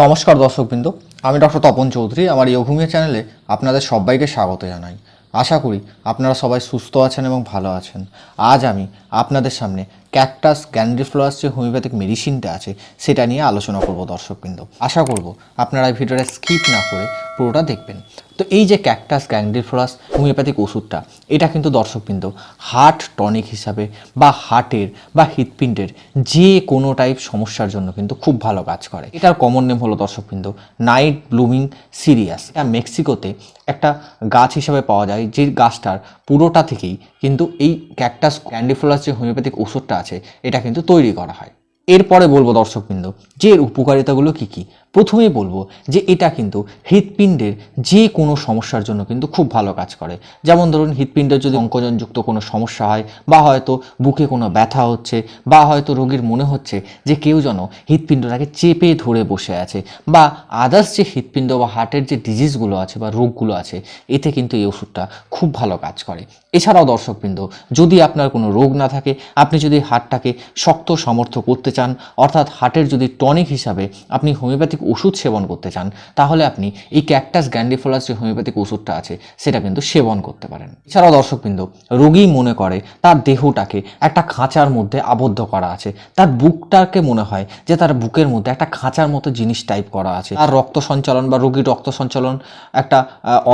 নমস্কার দর্শকবৃন্দ, আমি ডক্টর তপন চৌধুরী, আমার ইয়োভূমিয়া চ্যানেলে আপনাদের সবাইকে স্বাগত জানাই। আশা করি আপনারা সবাই সুস্থ আছেন এবং ভালো আছেন। আজ আমি আপনাদের সামনে ক্যাকটাস ক্যান্ডিফ্লোয়াস যে হোমিওপ্যাথিক মেডিসিনটা আছে, সেটা নিয়ে আলোচনা করব দর্শকবৃন্দ। আশা করব আপনারা এই ভিডিওটা স্কিপ না করে পুরোটা দেখবেন। তো এই যে ক্যাকটাস গ্যান্ডিফ্লোয়াস হোমিওপ্যাথিক ওষুধটা, এটা কিন্তু দর্শকবৃন্দ হার্ট টনিক হিসাবে বা হার্টের বা হৃৎপিণ্ডের যে কোনো টাইপ সমস্যার জন্য কিন্তু খুব ভালো কাজ করে। এটার কমন নেম হলো দর্শকবৃন্দ নাইট ব্লুমিং সিরিয়াস এটা মেক্সিকোতে একটা গাছ হিসাবে পাওয়া যায়, যে গাছটার পুরোটা থেকেই কিন্তু এই ক্যাকটাস গ্যান্ডিফ্লোরাস যে হোমিওপ্যাথিক ওষুধটা আছে, এটা কিন্তু তৈরি করা হয়। এরপরে বলব দর্শকবৃন্দ, যে এর উপকারিতাগুলো কী কী? প্রথমেই বলব যে এটা কিন্তু হৃৎপিণ্ডের যে কোনো সমস্যার জন্য কিন্তু খুব ভালো কাজ করে। যেমন ধরুন, হৃৎপিণ্ডের যদি অঙ্কজনযুক্ত কোনো সমস্যা হয়, বা হয়তো বুকে কোনো ব্যথা হচ্ছে, বা হয়তো রোগীর মনে হচ্ছে যে কেউ যেন হৃৎপিণ্ডটাকে চেপে ধরে বসে আছে, বা আদার্স যে হৃৎপিণ্ড বা হার্টের যে ডিজিজগুলো আছে বা রোগগুলো আছে, এতে কিন্তু এই ওষুধটা খুব ভালো কাজ করে। এছাড়াও দর্শকবৃন্দ, যদি আপনার কোনো রোগ না থাকে, আপনি যদি হার্টটাকে শক্ত সামর্থ্য করতে চান, অর্থাৎ হার্টের যদি টনিক হিসাবে আপনি হোমিওপ্যাথিক ওষুধ সেবন করতে চান, তাহলে আপনি এই ক্যাকটাস গ্যান্ডিফোলাস যে হোমিওপ্যাথিক ওষুধটা আছে, সেটা কিন্তু সেবন করতে পারেন। এছাড়াও দর্শকবৃন্দ, রোগী মনে করে তার দেহটাকে একটা খাঁচার মধ্যে আবদ্ধ করা আছে। তার বুকটাকে মনে হয় যে তার বুকের মধ্যে একটা খাঁচার মতো জিনিস টাইপ করা আছে। তার রক্ত সঞ্চালন বা রোগীর রক্ত সঞ্চালন একটা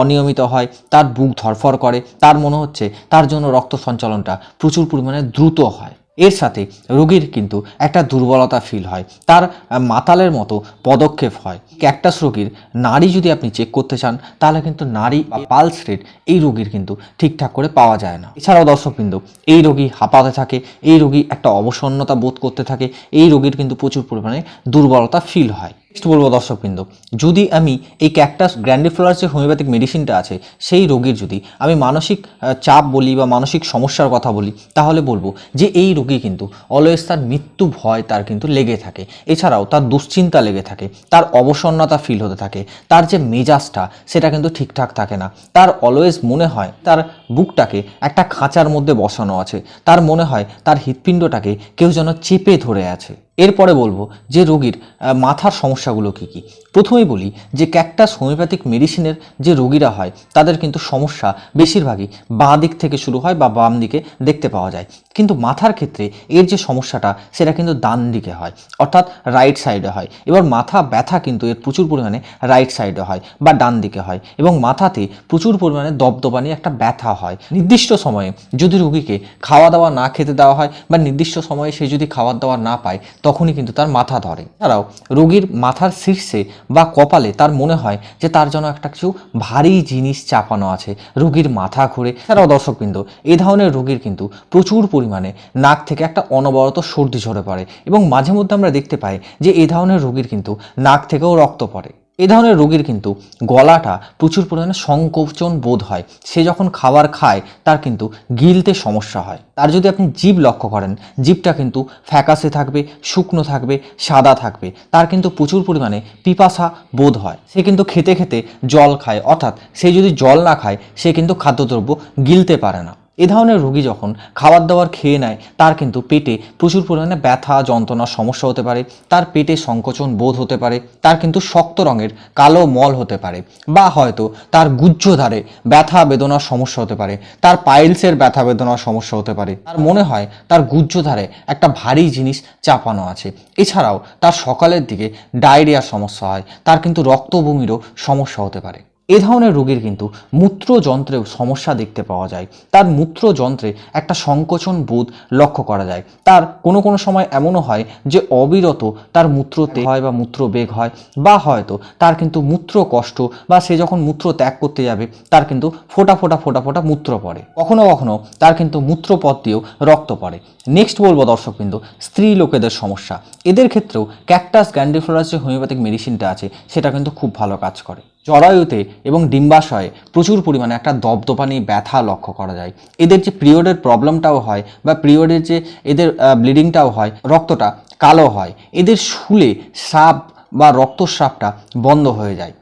অনিয়মিত হয়, তার বুক ধরফর করে, তার মনে হচ্ছে তার জন্য রক্ত সঞ্চালনটা প্রচুর পরিমাণে দ্রুত হয়। এর সাথে রোগীর কিন্তু একটা দুর্বলতা ফিল হয়। তার মাতালের মতো পদক্ষেপ হয়। ক্যাকটাস রোগীর নারী যদি আপনি চেক করতে চান, তাহলে কিন্তু নারী বা পালস রেট এই রোগীর কিন্তু ঠিকঠাক করে পাওয়া যায় না। এছাড়াও দর্শকবৃন্দ, এই রোগী হাঁপাতে থাকে, এই রোগী একটা অবসন্নতা বোধ করতে থাকে, এই রোগীর কিন্তু প্রচুর পরিমাণে দুর্বলতা ফিল হয়। বলব দর্শকবৃন্দ, যদি আমি এই ক্যাকটাস গ্র্যান্ডিফ্লোরার যে হোমিওপ্যাথিক মেডিসিনটা আছে, সেই রোগীর যদি আমি মানসিক চাপ বলি বা মানসিক সমস্যার কথা বলি, তাহলে বলব যে এই রোগী কিন্তু অলওয়েজ তার মৃত্যু ভয় তার কিন্তু লেগে থাকে। এছাড়াও তার দুশ্চিন্তা লেগে থাকে, তার অবসন্নতা ফিল হতে থাকে, তার যে মেজাজটা সেটা কিন্তু ঠিকঠাক থাকে না। তার অলওয়েজ মনে হয় তার বুকটাকে একটা খাঁচার মধ্যে বসানো আছে, তার মনে হয় তার হৃৎপিণ্ডটাকে কেউ যেন চেপে ধরে আছে। এরপরে বলব যে রোগীর মাথার সমস্যাগুলো কী কী? প্রথমেই বলি যে ক্যাকটাস হোমিওপ্যাথিক মেডিসিনের যে রোগীরা হয়, তাদের কিন্তু সমস্যা বেশিরভাগই বাঁ দিক থেকে শুরু হয় বা বাম দিকে দেখতে পাওয়া যায়। কিন্তু মাথার ক্ষেত্রে এর যে সমস্যাটা, সেটা কিন্তু ডান দিকে হয়, অর্থাৎ রাইট সাইডে হয়। এবার মাথা ব্যথা কিন্তু এর প্রচুর পরিমাণে রাইট সাইডে হয় বা ডান দিকে হয় এবং মাথাতে প্রচুর পরিমাণে দপদপানি একটা ব্যথা হয়। নির্দিষ্ট সময়ে যদি রোগীকে খাওয়া দাওয়া না খেতে দেওয়া হয় বা নির্দিষ্ট সময়ে সে যদি খাবার দাওয়া না পায় তখনই কিন্তু তার মাথা ধরে। এছাড়াও রোগীর মাথার শীর্ষে বা কপালে তার মনে হয় যে তার জন্য একটা কিছু ভারী জিনিস চাপানো আছে, রোগীর মাথা ঘুরে। এছাড়াও দর্শকবৃন্দ এই ধরনের রোগীর কিন্তু প্রচুর পরিমাণে নাক থেকে একটা অনবরত সর্দি ঝরে পড়ে এবং মাঝে মধ্যে আমরা দেখতে পাই যে এই ধরনের রোগীর কিন্তু নাক থেকেও রক্ত পড়ে। এই ধরনের রোগীর কিন্তু গলাটা প্রচুর পরিমাণে সংকোচন বোধ হয়। সে যখন খাবার খায়, তার কিন্তু গিলতে সমস্যা হয়। তার যদি আপনি জীব লক্ষ্য করেন, জীবটা কিন্তু ফ্যাকাসে থাকবে, শুকনো থাকবে, সাদা থাকবে। তার কিন্তু প্রচুর পরিমাণে পিপাসা বোধ হয়। সে কিন্তু খেতে খেতে জল খায়। অর্থাৎ সে যদি জল না খায়, সে কিন্তু খাদ্যদ্রব্য গিলতে পারে না। এ ধরনের রোগী যখন খাবার দাবার খেয়ে নেয়, তার কিন্তু পেটে প্রচুর পরিমাণে ব্যথা, যন্ত্রণার সমস্যা হতে পারে, তার পেটে সংকোচন বোধ হতে পারে, তার কিন্তু শক্ত রঙের কালো মল হতে পারে বা হয়তো তার গুহ্যধারে ব্যথা বেদনার সমস্যা হতে পারে, তার পাইলসের ব্যথা বেদনার সমস্যা হতে পারে তার মনে হয় তার গুহ্যধারে একটা ভারী জিনিস চাপানো আছে। এছাড়াও তার সকালের দিকে ডায়রিয়ার সমস্যা হয়, তার কিন্তু রক্তভূমিরও সমস্যা হতে পারে। এ ধরনের রোগীর কিন্তু মূত্রযন্ত্রেও সমস্যা দেখতে পাওয়া যায়। তার মূত্রযন্ত্রে একটা সংকোচন বোধ লক্ষ্য করা যায়। তার কোনো কোনো সময় এমনও হয় যে অবিরত তার মূত্রতে হয় বা মূত্র বেগ হয় বা হয়তো তার কিন্তু মূত্র কষ্ট বা সে যখন মূত্র ত্যাগ করতে যাবে, তার কিন্তু ফোটা ফোটা ফোটা ফোটা মূত্র পড়ে। কখনো কখনো তার কিন্তু মূত্রপথ দিয়েও রক্ত পড়ে। নেক্সট বলব দর্শকবৃন্দ স্ত্রী লোকেদের সমস্যা। এদের ক্ষেত্রেও ক্যাকটাস গ্যান্ডিফ্লোরাস যে হোমিওপ্যাথিক মেডিসিনটা আছে, সেটা কিন্তু খুব ভালো কাজ করে। জরায়ুতে এবং ডিম্বাশয়ে প্রচুর পরিমাণে একটা দপদপানি ব্যথা লক্ষ্য করা যায়। এদের যে পিরিয়ডের প্রবলেমটাও হয় বা পিরিয়ডের যে এদের ব্লিডিংটাও হয়, রক্তটা কালো হয়, এদের শুলে সাপ বা রক্তস্রাবটা বন্ধ হয়ে যায়।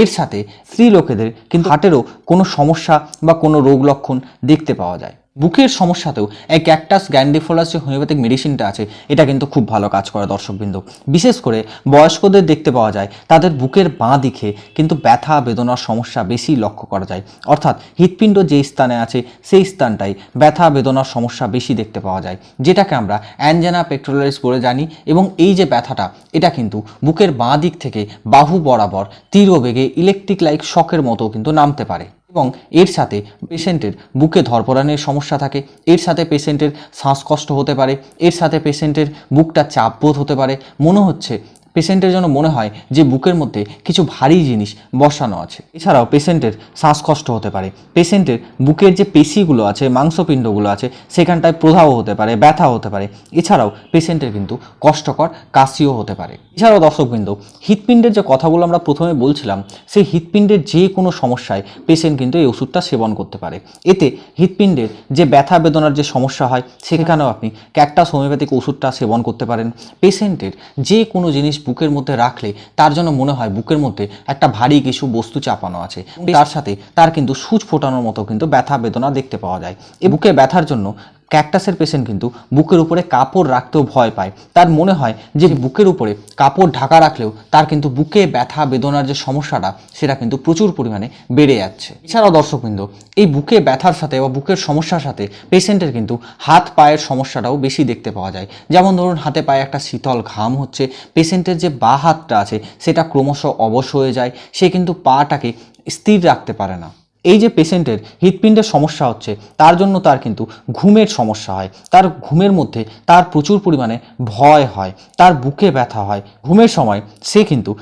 এর সাথে স্ত্রী লোকেদের কিন্তু হার্টেরও কোনো সমস্যা বা কোনো রোগ লক্ষণ দেখতে পাওয়া যায়। বুকের সমস্যাতেও এই ক্যাকটাস গ্যান্ডিফোলাস যে হোমিওপ্যাথিক মেডিসিনটা আছে, এটা কিন্তু খুব ভালো কাজ করে দর্শকবৃন্দ। বিশেষ করে বয়স্কদের দেখতে পাওয়া যায়, তাদের বুকের বাঁ দিকে কিন্তু ব্যথা বেদনার সমস্যা বেশি লক্ষ্য করা যায়। অর্থাৎ হৃৎপিণ্ড যে স্থানে আছে, সেই স্থানটাই ব্যথা বেদনার সমস্যা বেশি দেখতে পাওয়া যায়, যেটাকে আমরা অ্যাঞ্জেনা পেক্টোরালিস বলে জানি এবং এই যে ব্যথাটা, এটা কিন্তু বুকের বাঁ দিক থেকে বাহু বরাবর তীর বেগে ইলেকট্রিক লাইক শকের মতো কিন্তু নামতে পারে। এবং এর সাথে পেশেন্টের বুকে ধরপরানের সমস্যা থাকে, এর সাথে পেশেন্টের শ্বাসকষ্ট হতে পারে, এর সাথে পেশেন্টের বুকটা চাপ বোধ হতে পারে। মনে হচ্ছে পেশেন্টের জন্য মনে হয় যে বুকের মধ্যে কিছু ভারী জিনিস বসানো আছে। এছাড়াও পেশেন্টের শ্বাসকষ্ট হতে পারে। পেশেন্টের বুকের যে পেশিগুলো আছে, মাংসপিণ্ডগুলো আছে, সেখানটায় প্রধাও হতে পারে, ব্যথা হতে পারে। এছাড়াও পেশেন্টের কিন্তু কষ্টকর কাশিও হতে পারে। এছাড়াও দর্শকবৃন্দ, হৃৎপিণ্ডের যে কথাগুলো আমরা প্রথমে বলছিলাম, সেই হৃৎপিণ্ডের যে কোনো সমস্যায় পেশেন্ট কিন্তু এই ওষুধটা সেবন করতে পারে। এতে হৃৎপিণ্ডের যে ব্যথা বেদনার যে সমস্যা হয়, সেখানেও আপনি ক্যাকটাস হোমিওপ্যাথিক ওষুধটা সেবন করতে পারেন। পেশেন্টের যে কোনো জিনিস বুকের মধ্যে রাখলে তার জন্য মনে হয় বুকের মধ্যে একটা ভারী কিছু বস্তু চাপানো আছে। তার সাথে তার কিন্তু সুচ ফোটানোর মতো কিন্তু ব্যথা বেদনা দেখতে পাওয়া যায়। এ বুকে ব্যথার জন্য ক্যাকটাসের পেশেন্ট কিন্তু বুকের উপরে কাপড় রাখতেও ভয় পায়। তার মনে হয় যে বুকের উপরে কাপড় ঢাকা রাখলেও তার কিন্তু বুকে ব্যথা, বেদনার যে সমস্যাটা, সেটা কিন্তু প্রচুর পরিমাণে বেড়ে যাচ্ছে। এছাড়াও দর্শকবৃন্দ, এই বুকে ব্যথার সাথে বা বুকের সমস্যার সাথে পেশেন্টের কিন্তু হাত পায়ের সমস্যাটাও বেশি দেখতে পাওয়া যায়। যেমন ধরুন, হাতে পায়ে একটা শীতল ঘাম হচ্ছে পেশেন্টের যে বা হাতটা আছে, সেটা ক্রমশ অবশ হয়ে যায়, সে কিন্তু পাটাকে স্থির রাখতে পারে না। এই যে পেশেন্টের হৃৎপিণ্ডের সমস্যা হচ্ছে, তার জন্য তার কিন্তু ঘুমের সমস্যা হয়। তার ঘুমের মধ্যে তার প্রচুর পরিমাণে ভয় হয়, তার বুকে ব্যথা হয়। ঘুমের সময় সে কিন্তু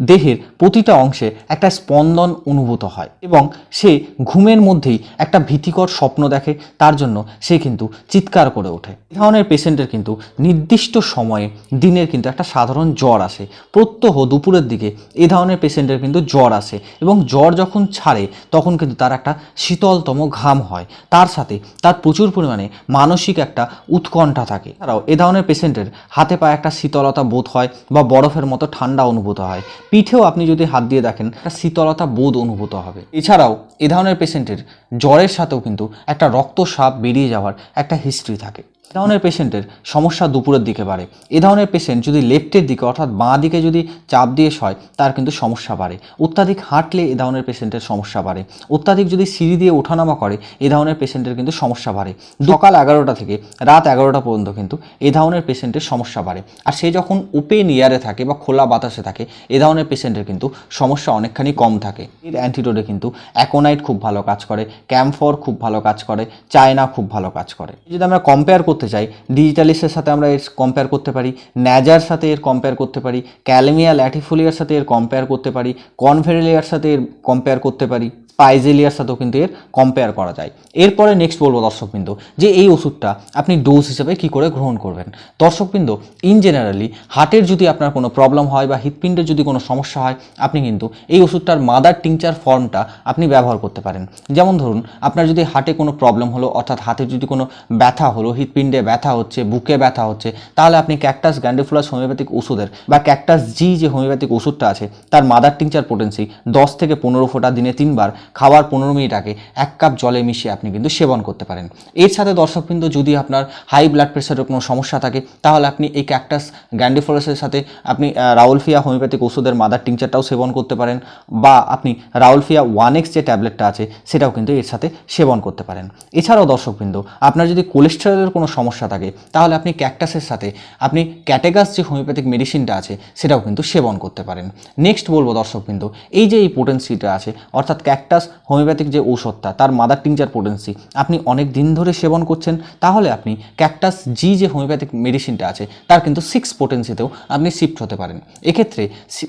দেহের প্রতিটা অংশে একটা স্পন্দন অনুভূত হয় এবং সে ঘুমের মধ্যেই একটা ভীতিকর স্বপ্ন দেখে, তার জন্য সে কিন্তু চিৎকার করে ওঠে। এই ধরনের পেশেন্টের কিন্তু নির্দিষ্ট সময়ে দিনের কিন্তু একটা সাধারণ জ্বর আসে। প্রত্যহ দুপুরের দিকে এ ধরনের পেশেন্টের কিন্তু জ্বর আসে এবং জ্বর যখন ছাড়ে, তখন কিন্তু তার একটা শীতলতম ঘাম হয়। তার সাথে তার প্রচুর পরিমাণে মানসিক একটা উৎকণ্ঠা থাকে। এছাড়াও এ ধরনের পেশেন্টের হাতে পায়ে একটা শীতলতা বোধ হয় বা বরফের মতো ঠান্ডা অনুভূত হয়। পিঠেও আপনি যদি হাত দিয়ে দেখেন শীতলতা বোধ অনুভূত হবে। এছাড়াও, এ ধরনের পেশেন্টের জ্বরের সাথেও কিন্তু একটা রক্তসাপ বেরিয়ে যাওয়ার একটা হিস্ট্রি থাকে। এ ধরনের পেশেন্টের সমস্যা দুপুরের দিকে বাড়ে। এ ধরনের পেশেন্ট যদি লেফটের দিকে, অর্থাৎ বাঁ দিকে যদি চাপ দিয়ে শয়, তার কিন্তু সমস্যা বাড়ে। অত্যাধিক হাঁটলে এ ধরনের পেশেন্টের সমস্যা বাড়ে। অত্যাধিক যদি সিঁড়ি দিয়ে ওঠানামা করে, এ ধরনের পেশেন্টের কিন্তু সমস্যা বাড়ে। সকাল এগারোটা থেকে রাত এগারোটা পর্যন্ত কিন্তু এ ধরনের পেশেন্টের সমস্যা বাড়ে। আর সে যখন ওপেন ইয়ারে থাকে বা খোলা বাতাসে থাকে, এ ধরনের পেশেন্টের কিন্তু সমস্যা অনেকখানি কম থাকে। এর অ্যান্টিডোটে কিন্তু অ্যাকোনাইট খুব ভালো কাজ করে, ক্যাম্ফর খুব ভালো কাজ করে, চায়না খুব ভালো কাজ করে। যদি আমরা কম্পেয়ার করতে চাই ডিজিটালিসের সাথে আমরা এর কম্পেয়ার করতে পারি ন্যাজার সাথে এর কম্পেয়ার করতে পারি ক্যালমিয়া ল্যাটিফুলিয়ার সাথে এর কম্পেয়ার করতে পারি কনভেরিলিয়ার সাথে এর কম্পেয়ার করতে পারি। পাইজেলিয়ার সাথেও কিন্তু এর কম্পেয়ার করা যায়। এরপরে নেক্সট বলব দর্শকবৃন্দ, যে এই ওষুধটা আপনি ডোজ হিসেবে কি করে গ্রহণ করবেন। দর্শকবৃন্দ ইন জেনারেলি হার্টের যদি আপনার কোনো প্রবলেম হয় বা হৃৎপিণ্ডের যদি কোনো সমস্যা হয়, আপনি কিন্তু এই ওষুধটার মাদার টিংচার ফর্মটা আপনি ব্যবহার করতে পারেন। যেমন ধরুন, আপনার যদি হার্টে কোনো প্রবলেম হলো, অর্থাৎ হাতের যদি কোনো ব্যথা হলো, হৃৎপিণ্ডে ব্যথা হচ্ছে, বুকে ব্যথা হচ্ছে, তাহলে আপনি ক্যাকটাস গ্যান্ডিফুলাস হোমিওপ্যাথিক ওষুধের বা ক্যাকটাস জি যে হোমিওপ্যাথিক ওষুধটা আছে, তার মাদার টিংচার পোটেন্সি দশ থেকে পনেরো ফোঁটা দিনে তিনবার খাওয়ার পনেরো মিনিট আগে এক কাপ জলে মিশিয়ে আপনি কিন্তু সেবন করতে পারেন। এর সাথে দর্শকবৃন্দ যদি আপনার হাই ব্লাড প্রেশারের কোনো সমস্যা থাকে, তাহলে আপনি এই ক্যাকটাস গ্যান্ডিফোরাসের সাথে আপনি রাউলফিয়া হোমিওপ্যাথিক ওষুধের মাদার টিংচারটাও সেবন করতে পারেন বা আপনি রাউলফিয়া ওয়ান এক্স যে ট্যাবলেটটা আছে, সেটাও কিন্তু এর সাথে সেবন করতে পারেন। এছাড়াও দর্শকবৃন্দ, আপনার যদি কোলেস্টেরলের কোনো সমস্যা থাকে, তাহলে আপনি ক্যাকটাসের সাথে আপনি ক্যাটেগাস যে হোমিওপ্যাথিক মেডিসিনটা আছে, সেটাও কিন্তু সেবন করতে পারেন। নেক্সট বলব দর্শকবৃন্দ, এই যে এই পোটেন্সিটা আছে, অর্থাৎ ক্যাকটাস হোমিওপ্যাথিক যে ঔষধটা, তার মাদার টিংচার পোটেন্সি আপনি অনেক দিন ধরে সেবন করছেন, তাহলে আপনি ক্যাকটাস জি যে হোমিওপ্যাথিক মেডিসিনটা আছে, তার কিন্তু সিক্স পোটেন্সিতেও আপনি শিফট হতে পারেন। এক্ষেত্রে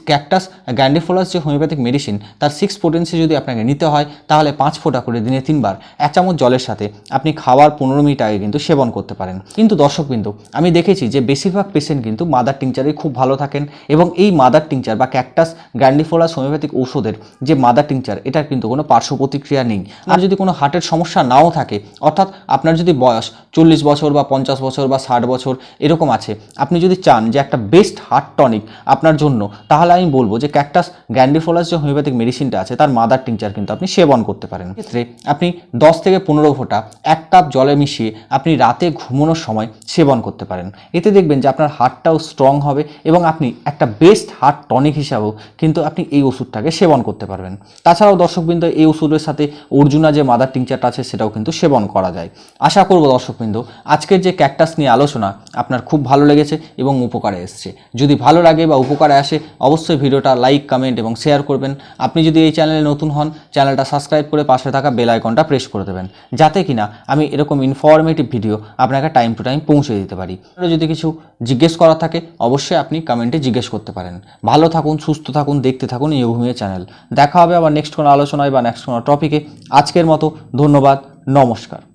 ক্যাকটাস গ্যান্ডিফোলাস যে হোমিওপ্যাথিক মেডিসিন তার সিক্স পোটেন্সি যদি আপনাকে নিতে হয়, তাহলে পাঁচ ফোঁটা করে দিনে তিনবার এক চামচ জলের সাথে আপনি খাওয়ার পনেরো মিনিট আগে কিন্তু সেবন করতে পারেন। কিন্তু দর্শকবিন্দু আমি দেখেছি যে বেশিরভাগ পেশেন্ট কিন্তু মাদার টিংচারে খুব ভালো থাকেন এবং এই মাদার টিংচার বা ক্যাকটাস গ্যান্ডিফোলাস হোমিওপ্যাথিক ঔষধের যে মাদার টিংচার এটার কিন্তু কোনো পার্শ্ব প্রতিক্রিয়া নেই। আর যদি কোনো হার্টের সমস্যা নাও থাকে অর্থাৎ আপনার যদি বয়স চল্লিশ বছর বা পঞ্চাশ বছর বা ষাট বছর এরকম আছে আপনি যদি চান যে একটা বেস্ট হার্ট টনিক আপনার জন্য তাহলে আমি বলব যে ক্যাকটাস গ্যান্ডিফোলাস যে হোমিওপ্যাথিক মেডিসিনটা আছে তার মাদার টিংচার কিন্তু আপনি সেবন করতে পারেন। ক্ষেত্রে আপনি দশ থেকে পনেরো ফোঁটা এক কাপ জলে মিশিয়ে আপনি রাতে ঘুমানোর সময় সেবন করতে পারেন। এতে দেখবেন যে আপনার হার্টটাও স্ট্রং হবে এবং আপনি একটা বেস্ট হার্ট টনিক হিসাবেও কিন্তু আপনি এই ওষুধটাকে সেবন করতে পারবেন। তাছাড়াও দর্শকবৃন্দ এই ওষুধের সাথে অর্জুনা যে মাদার টিংচারটা আছে, সেটাও কিন্তু সেবন করা যায়। আশা করব দর্শকবৃন্দ, আজকের যে ক্যাকটাস নিয়ে আলোচনা আপনার খুব ভালো লেগেছে এবং উপকারে এসছে। যদি ভালো লাগে বা উপকারে আসে, অবশ্যই ভিডিওটা লাইক কমেন্ট এবং শেয়ার করবেন। আপনি যদি এই চ্যানেলে নতুন হন চ্যানেলটা সাবস্ক্রাইব করে পাশে থাকা বেল আইকনটা প্রেস করে দেবেন। যাতে কিনা আমি এরকম ইনফরমেটিভ ভিডিও আপনাকে টাইম টু টাইম পৌঁছে দিতে পারি। যদি কিছু জিজ্ঞেস করা থাকে, অবশ্যই আপনি কমেন্টে জিজ্ঞেস করতে পারেন। ভালো থাকুন, সুস্থ থাকুন, দেখতে থাকুন ভূমির চ্যানেল দেখা হবে আবার নেক্সট কোনো আলোচনায় বা নেক্সট কোনো টপিকে আজকের মতো ধন্যবাদ, নমস্কার।